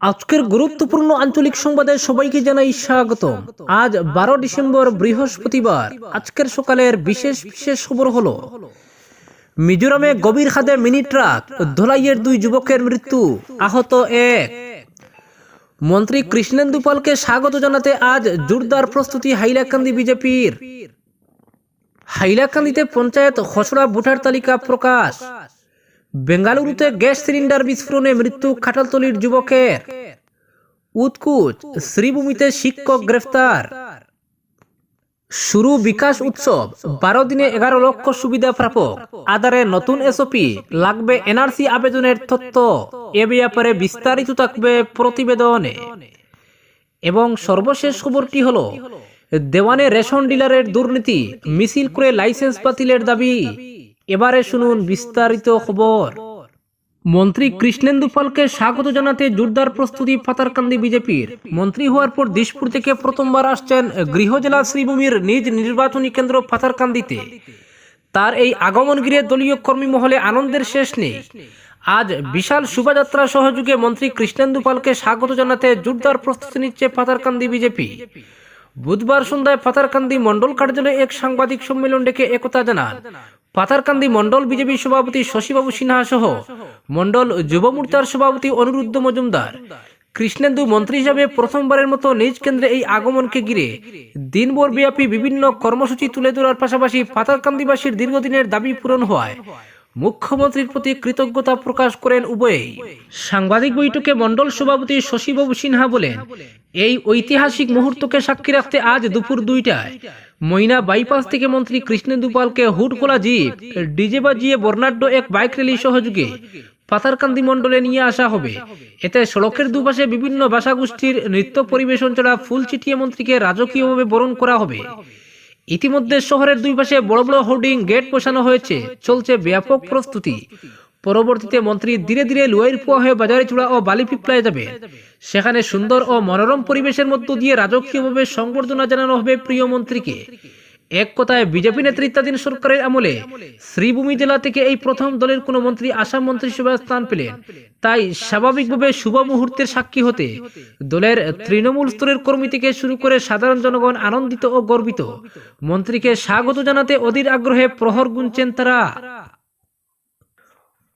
আজকের গুরুত্বপূর্ণ আঞ্চলিক সংবাদে সবাইকে জানাই স্বাগত আজ বারো ডিসেম্বর, বৃহস্পতিবার। আজকের সকালের বিশেষ বিশেষ খবর হলো, মিজোরামে গভীর খাদে মিনি ট্রাক ধোলাইয়ের দুই যুবকের মৃত্যু, আহত এক। মন্ত্রী কৃষ্ণেন্দু পালকে স্বাগত জানাতে আজ জোরদার প্রস্তুতি হাইলাকান্দি বিজেপির। হাইলাকান্দিতে পঞ্চায়েত খসড়া ভোটার তালিকা প্রকাশ। বেঙ্গালুরুতে গ্যাস সিলিন্ডার বিস্ফোরণে মৃত্যু খাটালতলির যুবকের। উৎকুচ শ্রীভূমিতে শিক্ষক গ্রেফতার। শুরু বিকাশ উৎসব, বারো দিনে এগারো লক্ষ সুবিধা প্রাপক। আধারে নতুন এসওপি লাগবে এনআরসি আবেদনের তথ্য। এ ব্যাপারে বিস্তারিত থাকবে প্রতিবেদনে। এবং সর্বশেষ খবরটি হলো, দেওয়ানে রেশন ডিলারের দুর্নীতি, মিছিল করে লাইসেন্স বাতিলের দাবি। এবারে শুনুন বিস্তারিত খবর। মন্ত্রী কৃষ্ণেন্দু পালকে স্বাগত জানাতে জোরদার প্রস্তুতি পাতারকান্দি বিজেপির। মন্ত্রী হওয়ার পর দিশপুর থেকে প্রথমবার আসছেন গৃহ জেলা শ্রীভূমির নিজ নির্বাচনী কেন্দ্র পাতারকান্দিতে তার এই আগমন ঘিরে দলীয় কর্মী মহলে আনন্দের শেষ নেই। আজ বিশাল শোভাযাত্রা সহযোগে মন্ত্রী কৃষ্ণেন্দু পালকে স্বাগত জানাতে জোরদার প্রস্তুতি নিচ্ছে পাতারকান্দি বিজেপি। বুধবার সন্ধ্যায় পাতারকান্দি মন্ডল কার্যালয়ে এক সাংবাদিক সম্মেলন ডেকে একতা জানান। পাতারকান্দি মন্ডল বিজেপি সভাপতি শশীবাবু সিনহা সহ মন্ডল যুব মোর্চার সভাপতি অনিরুদ্ধ মজুমদার। কৃষ্ণেন্দু মন্ত্রী হিসাবে প্রথমবারের মতো নিজ কেন্দ্রে এই আগমনকে ঘিরে দিনভর ব্যাপী বিভিন্ন কর্মসূচি তুলে ধরার পাশাপাশি পাতারকান্দিবাসীর দীর্ঘদিনের দাবি পূরণ হওয়ায় মুখ্যমন্ত্রীর প্রতি কৃতজ্ঞতা প্রকাশ করেন উভয়ই। সাংবাদিক বৈঠকে মন্ডল সভাপতি শশীবাবু সিনহা বলেন, এই ঐতিহাসিক মুহূর্তকে সাক্ষী রাখতে আজ দুপুর দুইটায় মইনা বাইপাস থেকে মন্ত্রী কৃষ্ণেন্দু পালকে হুডকোলা জিপ, ডিজে বাজিয়ে বর্ণাঢ্য এক বাইক র্যালি সহযোগে পাথারকান্দি মণ্ডলে নিয়ে আসা হবে। এতে সড়কের দুপাশে বিভিন্ন ভাষাগোষ্ঠীর নৃত্য পরিবেশন ছাড়া ফুল ছিটিয়ে মন্ত্রীকে রাজকীয়ভাবে বরণ করা হবে। ইতিমধ্যে শহরের দুই পাশে বড় বড় হোর্ডিং গেট বসানো হয়েছে। চলছে ব্যাপক প্রস্তুতি। পরবর্তীতে মন্ত্রী ধীরে ধীরে লুয়াইরপুয়া হয়ে বাজারে চূড়া ও বালি পিপলায় যাবে। সেখানে সুন্দর ও মনোরম পরিবেশের মধ্য দিয়ে রাজকীয়ভাবে সংবর্ধনা জানানো হবে প্রিয় মন্ত্রীকে। এক কথায় বিজেপি নেতৃত্বাধীন সরকারের আমলে শ্রীভূমি জেলা থেকে এই প্রথম দলের কোনো মন্ত্রী আসাম মন্ত্রিসভায় স্থান পেলেন তাই স্বাভাবিকভাবে শুভ মুহূর্তের সাক্ষী হতে দলের তৃণমূল স্তরের কর্মী থেকে শুরু করে সাধারণ জনগণ আনন্দিত ও গর্বিত। মন্ত্রীকে স্বাগত জানাতে অধীর আগ্রহে প্রহর গুনছেন তারা।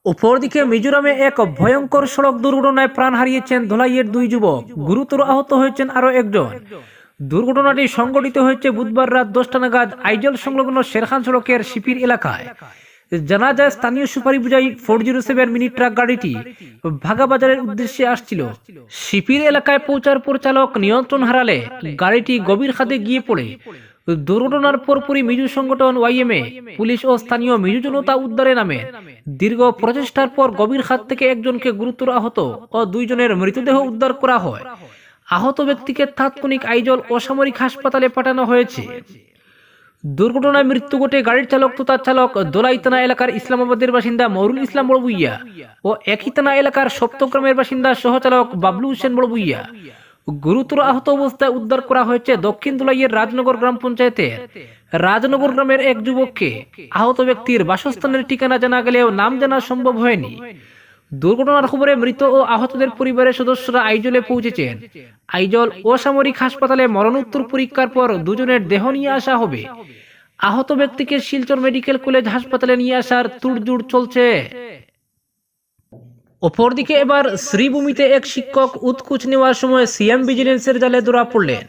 অপরদিকে মিজোরামে এক ভয়ঙ্কর সড়ক দুর্ঘটনায় প্রাণ হারিয়েছেন ধোলাইয়ের দুই যুবক। গুরুতর আহত হয়েছেন আরও একজন। দুর্ঘটনাটি সংঘটিত হয়েছে বুধবার রাত দশটা নাগাদ আইজল সংলগ্ন শেরখান সড়কের শিপির এলাকায়। জানা যায়, স্থানীয় সুপারি বুঝাই four zero seven mini truck গাড়িটি ভাগাবাজারের উদ্দেশ্যে আসছিল। শিপির এলাকায় পৌঁছার পর চালক নিয়ন্ত্রণ হারালে গাড়িটি গভীর খাদে গিয়ে পড়ে। দুর্ঘটনার পরপরই মিজু সংগঠন ওয়াইএমএ, পুলিশ ও স্থানীয় মিজু জনতা উদ্ধারে নামে। দীর্ঘ প্রচেষ্টার পর গভীর খাত থেকে একজনকে গুরুতর আহত ও দুইজনের মৃতদেহ উদ্ধার করা হয়। আহত ব্যক্তিকে তাৎক্ষণিক আইজল অসামরিক হাসপাতালে পাঠানো হয়েছে। দুর্ঘটনায় মৃত্যু ঘটে গাড়ির চালক তো তার চালক দোলাই থানা এলাকার ইসলামাবাদের বাসিন্দা মরুল ইসলাম বড়বুইয়া ও একই থানা এলাকার সপ্তগ্রামের বাসিন্দা সহচালক বাবলু হোসেন বড়বুইয়া। গুরুতর আহত অবস্থায় উদ্ধার করা হয়েছে দক্ষিণ দুলাইয়ের রাজনগর গ্রাম পঞ্চায়েতের রাজনগর গ্রামের এক যুবককে আহত ব্যক্তির বাসস্থানের ঠিকানা জানা গেলেও নাম জানা সম্ভব হয়নি। দুর্ঘটনার খবরে মৃত ও আহতদের পরিবারের সদস্যরা আইজলে পৌঁছেছেন। আইজল অসামরিক হাসপাতালে মরণোত্তর পরীক্ষার পর দুজনের দেহ নিয়ে আসা হবে। আহত ব্যক্তিকে শিলচর মেডিকেল কলেজ হাসপাতালে নিয়ে আসার তুড়জুড় চলছে। অপরদিকে এবার শ্রীভূমিতে এক শিক্ষক উৎকুচ নেওয়ার সময় সিএম ভিজিলেন্সের জালে ধরা পড়লেন।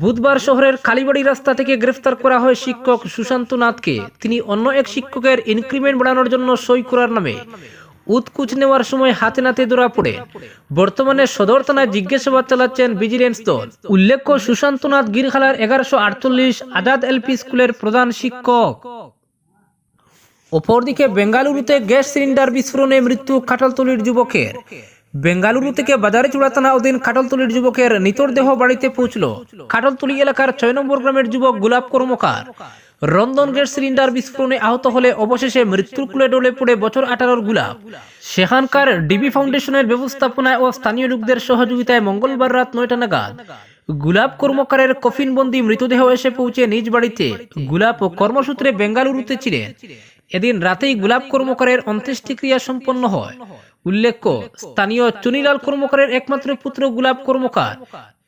বুধবার শহরের কালীবাড়ি রাস্তা থেকে গ্রেফতার করা হয় শিক্ষক সুশান্ত নাথকে তিনি অন্য এক শিক্ষকের ইনক্রিমেন্ট বাড়ানোর জন্য সই করার নামে। উৎকুচ নেওয়ার সময় হাতে নাতে ধরা পড়ে। বর্তমানে সদর থানায় জিজ্ঞাসাবাদ চালাচ্ছেন ভিজিলেন্স দল। উল্লেখ্য সুশান্ত নাথ গিরখালার এগারোশো আটচল্লিশ আজাদ এলপি স্কুলের প্রধান শিক্ষক। অপরদিকে, বেঙ্গালুরুতে গ্যাস সিলিন্ডার বিস্ফোরণে মৃত্যু কাটালতলির যুবকের। বেঙ্গালুরু থেকে বাজারে চূড়া থানা অধীন কাটলতলির যুবকের নিতর দেহ বাড়িতে পৌঁছল। কাটলতলি এলাকার ছয় নম্বর গ্রামের যুবক গোলাপ কর্মকার। রন্ধন গ্যাস সিলিন্ডার বিস্ফোরণে আহত হলে অবশেষে মৃত্যুর কুলে ডলে পড়ে বছর আঠারোর গুলাব সেখানকার ডিবি ফাউন্ডেশনের ব্যবস্থাপনায় ও স্থানীয় লোকদের সহযোগিতায় মঙ্গলবার রাত নয়টা নাগাদ গুলাব কর্মকারের কফিনবন্দি মৃতদেহ এসে পৌঁছে নিজ বাড়িতে গুলাব ও কর্মসূত্রে বেঙ্গালুরুতে ছিলেন। এদিন রাতেই গোলাপ কর্মকারের অন্ত্যেষ্টিক্রিয়া সম্পন্ন হয়। উল্লেখ্য, স্থানীয় চুনিলাল কর্মকারের একমাত্র পুত্র গুলাব কর্মকার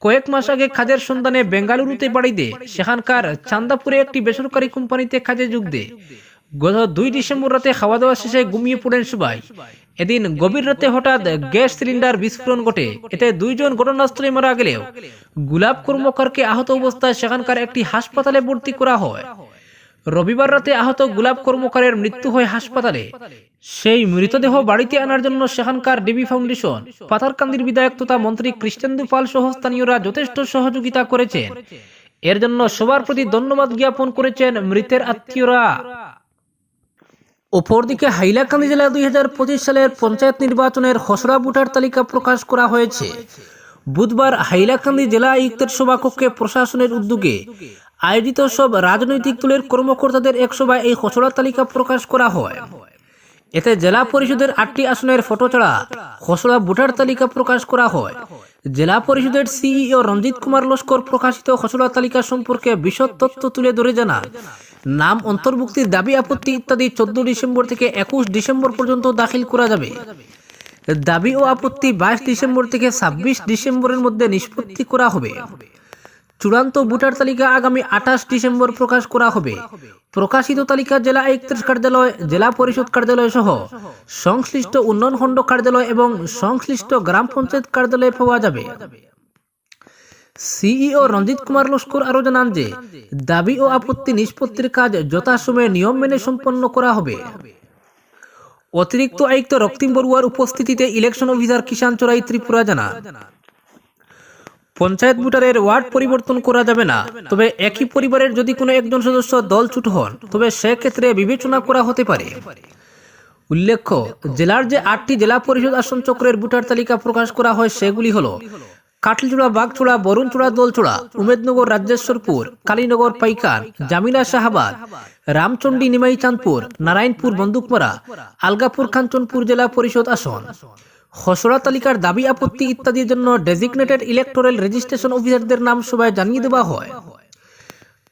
কয়েক মাস আগে কাজের সন্ধানে বেঙ্গালুরুতে বাড়ি দেয় সেখানকার চান্দাপুরে একটি বেসরকারি কোম্পানিতে কাজে যোগ দেয় গত দুই ডিসেম্বর রাতে খাওয়া দাওয়া শেষে ঘুমিয়ে পড়েন সবাই। এদিন গভীর রাতে হঠাৎ গ্যাস সিলিন্ডার বিস্ফোরণ ঘটে, এতে দুইজন ঘটনাস্থলে মারা গেলেও গুলাব কর্মকারকে আহত অবস্থায় সেখানকার একটি হাসপাতালে ভর্তি করা হয়। রবিবার রাতে আহত গুলাব কর্মকারের মৃত্যু হয় হাসপাতালে। সেই মৃতদেহ বাড়িতে আনার জন্য সেখানকার ডিবি ফাউন্ডেশন, পাথারকান্দির বিধায়ক তথা মন্ত্রী কৃষ্ণেন্দু পাল সহ স্থানীয়রা যথেষ্ট সহযোগিতা করেছেন। এর জন্য সবার প্রতি ধন্যবাদ জ্ঞাপন করেছেন মৃতের আত্মীয়রা। অপরদিকে হাইলাকান্দি জেলা দুই হাজার পঁচিশ সালের পঞ্চায়েত নির্বাচনের খসড়া ভোটার তালিকা প্রকাশ করা হয়েছে। বুধবার হাইলাকান্দি জেলা আয়ুক্তের সভাকক্ষে প্রশাসনের উদ্যোগে আয়োজিত সব রাজনৈতিক দলের কর্মকর্তাদের এক সভায় এই খসড়া তালিকা প্রকাশ করা হয়। এতে জেলা পরিষদের আটটি আসনের ফটো ছাড়া খসড়া ভোটার তালিকা প্রকাশ করা হয়। জেলা পরিষদের সিইও রঞ্জিত কুমার লস্কর প্রকাশিত খসড়া তালিকা সম্পর্কে বিশদ তথ্য তুলে ধরে জানান, নাম অন্তর্ভুক্তির দাবি, আপত্তি ইত্যাদি চোদ্দ ডিসেম্বর থেকে একুশ ডিসেম্বর পর্যন্ত দাখিল করা যাবে। দাবি ও আপত্তি বাইশ ডিসেম্বর থেকে ছাব্বিশ ডিসেম্বরের মধ্যে নিষ্পত্তি করা হবে। চূড়ান্ত ভোটার তালিকা আগামী আঠাশ ডিসেম্বর প্রকাশ করা হবে। প্রকাশিত তালিকা জেলা আয়ুক্তের কার্যালয়, জেলা পরিষদ কার্যালয় সহ সংশ্লিষ্ট উন্নয়ন খণ্ড কার্যালয় এবং সংশ্লিষ্ট গ্রাম পঞ্চায়েত কার্যালয়ে পাওয়া যাবে। সিইও রঞ্জিত কুমার লস্কর আরও জানান যে, দাবি ও আপত্তি নিষ্পত্তির কাজ যথাসময়ে নিয়ম মেনে সম্পন্ন করা হবে। অতিরিক্ত আয়ুক্ত রক্তিম বড়ুয়ার উপস্থিতিতে ইলেকশন অফিসার কিষান চোরাই ত্রিপুরা জানান পঞ্চায়েত ভোটারের ওয়ার্ড পরিবর্তন করা যাবে না। তবে একই পরিবারের যদি কোনো একজন সদস্য দলছুট হন, তবে সেক্ষেত্রে বিবেচনা করা হতে পারে। উল্লেখ্য, জেলার যে আটটি জেলা পরিষদ আসন চক্রের ভোটার তালিকা প্রকাশ করা হয় সেগুলি হল কাটলিচূড়া বাগচূড়া, বরুণচূড়া, দোলচূড়া, উমেদনগর, রাজ্যেশ্বরপুর, কালীনগর, পাইকার, জামিলা শাহাবাদ রামচন্ডী নিমাই চাঁদপুর নারায়ণপুর বন্দুকমারা আলগাপুর কাঞ্চনপুর জেলা পরিষদ আসন। খসড়া তালিকার দাবি, আপত্তি ইত্যাদির জন্য ডেজিগনেটেড ইলেকটোরাল রেজিস্ট্রেশন অফিসারদের নাম সবাই জানিয়ে দেওয়া হয়।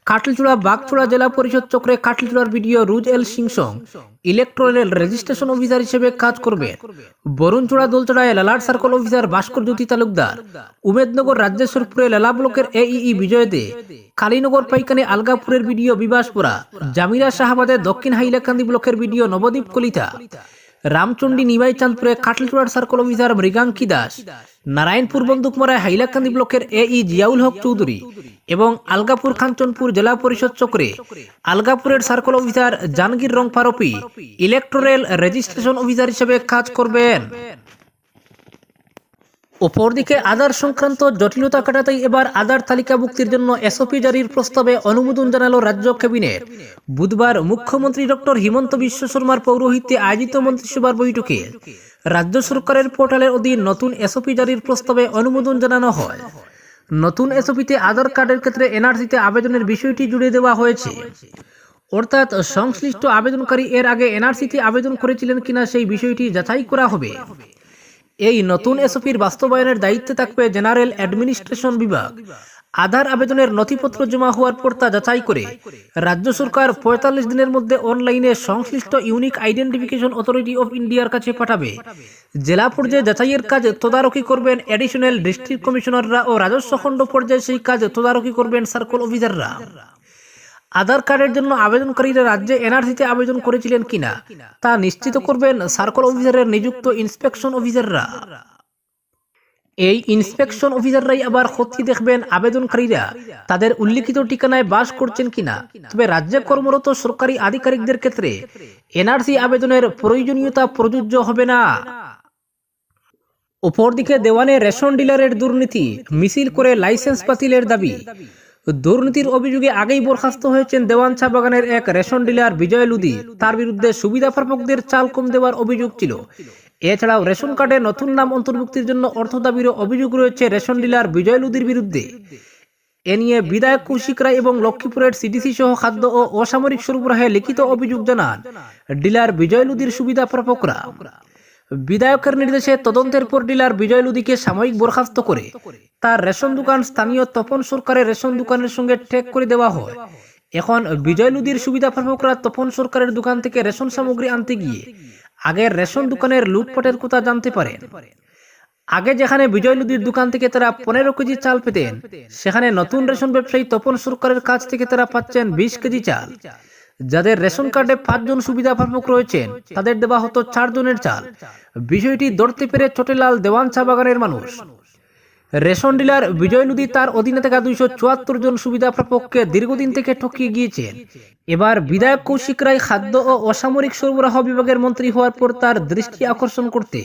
কাটলচূড়া, বাগচূড়া জেলা পরিষদ চক্রে কাটলচূড়ার বিডিও রুজ এল সিংসং ইলেকট্রাল রেজিস্ট্রেশন অফিসার হিসেবে কাজ করবে বরুণচূড়া, দোলচড়ায় লালার সার্কল অফিসার ভাস্কর জ্যোতি তালুকদার, উমেদনগর রাজ্যেশ্বরপুরে লালা ব্লকের এইই বিজয় দে কালীনগর পাইকানে আলগাপুরের বিডিও বিবাসপুরা জামিরা শাহাবাদের দক্ষিণ হাইলাকান্দি ব্লকের বিডিও নবদ্বীপ কলিতা রামচন্ডী নিবাই চাঁদপুরে কাটলচূড়ার সার্কল অফিসার মৃগাঙ্কি দাস? নারায়ণপুর বন্দুকমারায় হাইলাকান্দি ব্লকের এ ই জিয়াউল হক চৌধুরী এবং আলগাপুর খাঞ্চনপুর জেলা পরিষদ চক্রে আলগাপুরের সার্কল অফিসার জাহাঙ্গীর রং ফারোপি ইলেকট্রাল রেজিস্ট্রেশন অফিসার হিসেবে কাজ করবেন। অপরদিকে আধার সংক্রান্ত জটিলতা কাটাতেই এবার আধার তালিকাভুক্তির জন্য এসওপি জারির প্রস্তাবে অনুমোদন জানালো রাজ্য ক্যাবিনেট। বুধবার মুখ্যমন্ত্রী ডক্টর হিমন্ত বিশ্ব শর্মার পৌরোহিত্যে আয়োজিত মন্ত্রিসভার বৈঠকে রাজ্য সরকারের পোর্টালের অধীন নতুন এসওপি জারির প্রস্তাবে অনুমোদন জানানো হয়। নতুন এসওপিতে আধার কার্ডের ক্ষেত্রে এনআরসিতে আবেদনের বিষয়টি জুড়ে দেওয়া হয়েছে। অর্থাৎ সংশ্লিষ্ট আবেদনকারী এর আগে এনআরসিতে আবেদন করেছিলেন কিনা সেই বিষয়টি যাচাই করা হবে। এই নতুন এসওপির বাস্তবায়নের দায়িত্বে থাকবে জেনারেল অ্যাডমিনিস্ট্রেশন বিভাগ। আধার আবেদনের নথিপত্র জমা হওয়ার পর তা যাচাই করে রাজ্য সরকার পঁয়তাল্লিশ দিনের মধ্যে অনলাইনে সংশ্লিষ্ট ইউনিক আইডেন্টিফিকেশন অথরিটি অফ ইন্ডিয়ার কাছে পাঠাবে। জেলা পর্যায়ে যাচাইয়ের কাজ তদারকি করবেন অ্যাডিশনাল ডিস্ট্রিক্ট কমিশনাররা ও রাজস্ব খণ্ড পর্যায়ে সেই কাজ তদারকি করবেন সার্কল অফিসাররা। আধার কার্ডের জন্য আবেদনকারীরা রাজ্যে এনআরসিতে আবেদন করেছিলেন কিনা তা নিশ্চিত করবেন সার্কল অফিসারের নিযুক্ত ইন্সপেকশন অফিসাররা। এই ইন্সপেকশন অফিসাররাই আবার খতিয়ে দেখবেন আবেদনকারীরা তাদের উল্লিখিত ঠিকানায় বাস করছেন কিনা। তবে রাজ্যে কর্মরত সরকারি আধিকারিকদের ক্ষেত্রে এনআরসি আবেদনের প্রয়োজনীয়তা প্রযোজ্য হবে না। অপরদিকে দেওয়ানে রেশন ডিলারের দুর্নীতি, মিছিল করে লাইসেন্স বাতিলের দাবি। দুর্নীতির অভিযোগে আগেই বরখাস্ত হয়েছেন দেওয়ান চা বাগানের এক রেশন ডিলার বিজয় লুদি। তার বিরুদ্ধে সুবিধা প্রাপকদের চাল কম দেওয়ার অভিযোগ ছিল। এছাড়াও রেশন কার্ডে নতুন নাম অন্তর্ভুক্তির জন্য অর্থ দাবির অভিযোগ রয়েছে রেশন ডিলার বিজয় লুদির বিরুদ্ধে। এ নিয়ে বিধায়ক কৌশিক রায় এবং লক্ষ্মীপুরের সিডিসি সহ খাদ্য ও অসামরিক সরবরাহে লিখিত অভিযোগ জানান। ডিলার বিজয় লুদির সুবিধা প্রাপকরা। বিধায়কের নির্দেশে তদন্তের পর ডিলার বিজয় লুদিকে সাময়িক বরখাস্ত করে। তার রেশন দোকান স্থানীয় তপন সরকারের রেশন দোকানের সঙ্গে ঠেক করে দেওয়া হয়। এখন বিজয় লুদির সুবিধা প্রাপকরা তপন সরকারের দোকান থেকে রেশন সামগ্রী আনতে গিয়ে আগের রেশন দোকানের লুটপাটের কথা জানতে পারেন। আগে যেখানে বিজয় লুদির দোকান থেকে তারা পনেরো কেজি চাল পেতেন, সেখানে নতুন রেশন ব্যবসায়ী তপন সরকারের কাছ থেকে তারা পাচ্ছেন বিশ কেজি চাল। যাদের রেশন কার্ডে পাঁচজন সুবিধা প্রাপক রয়েছেন, তাদের দেওয়া হতো চার জনের চাল। বিষয়টি ধরতে পেরে চটেলাল দেওয়ান চা বাগানের মানুষ। রেশন ডিলার বিজয় নদী তার অধীনে থাকা দুইশো চুয়াত্তর জন সুবিধা প্রাপককে দীর্ঘদিন থেকে ঠকিয়ে গিয়েছেন। এবার বিধায়ক কৌশিক রায় খাদ্য ও অসামরিক সরবরাহ বিভাগের মন্ত্রী হওয়ার পর তার দৃষ্টি আকর্ষণ করতে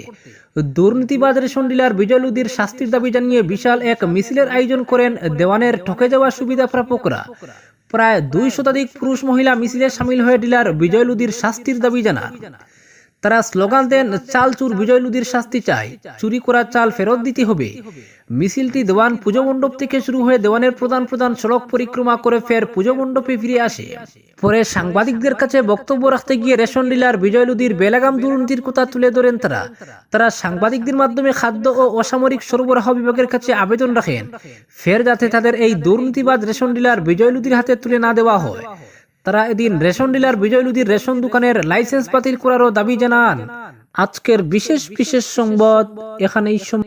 দুর্নীতিবাজ রেশন ডিলার বিজয় লুদির শাস্তির দাবি জানিয়ে বিশাল এক মিছিলের আয়োজন করেন দেওয়ানের ঠকে যাওয়া সুবিধা প্রাপকরা প্রায় দুই শতাধিক পুরুষ মহিলা মিছিলে সামিল হয়ে ডিলার বিজয় লুদির শাস্তির দাবি জানান। তারা স্লোগান দেন, চাল চুর বিজয় লুদির শাস্তি চাই। চুরি করা চাল ফেরত দিতে হবে। মিছিলটি দেওয়ান পুজো মণ্ডপ থেকে শুরু হয়ে দেওয়ানের প্রধান প্রধান সড়ক পরিক্রমা করে ফের পুজো মণ্ডপে ফিরে আসে। পরে সাংবাদিকদের কাছে বক্তব্য রাখতে গিয়ে রেশন ডিলার বিজয় লুদির বেলাগাম দুর্নীতির কথা তুলে ধরেন তারা। তারা সাংবাদিকদের মাধ্যমে খাদ্য ও অসামরিক সরবরাহ বিভাগের কাছে আবেদন রাখেন, ফের যাতে তাদের এই দুর্নীতিবাদ রেশন ডিলার বিজয় লুদির হাতে তুলে না দেওয়া হয়। তারা এদিন রেশন ডিলার বিজয় নদীর রেশন দোকানের লাইসেন্স বাতিল করারও দাবি জানান। আজকের বিশেষ বিশেষ সংবাদ এখানেই সম-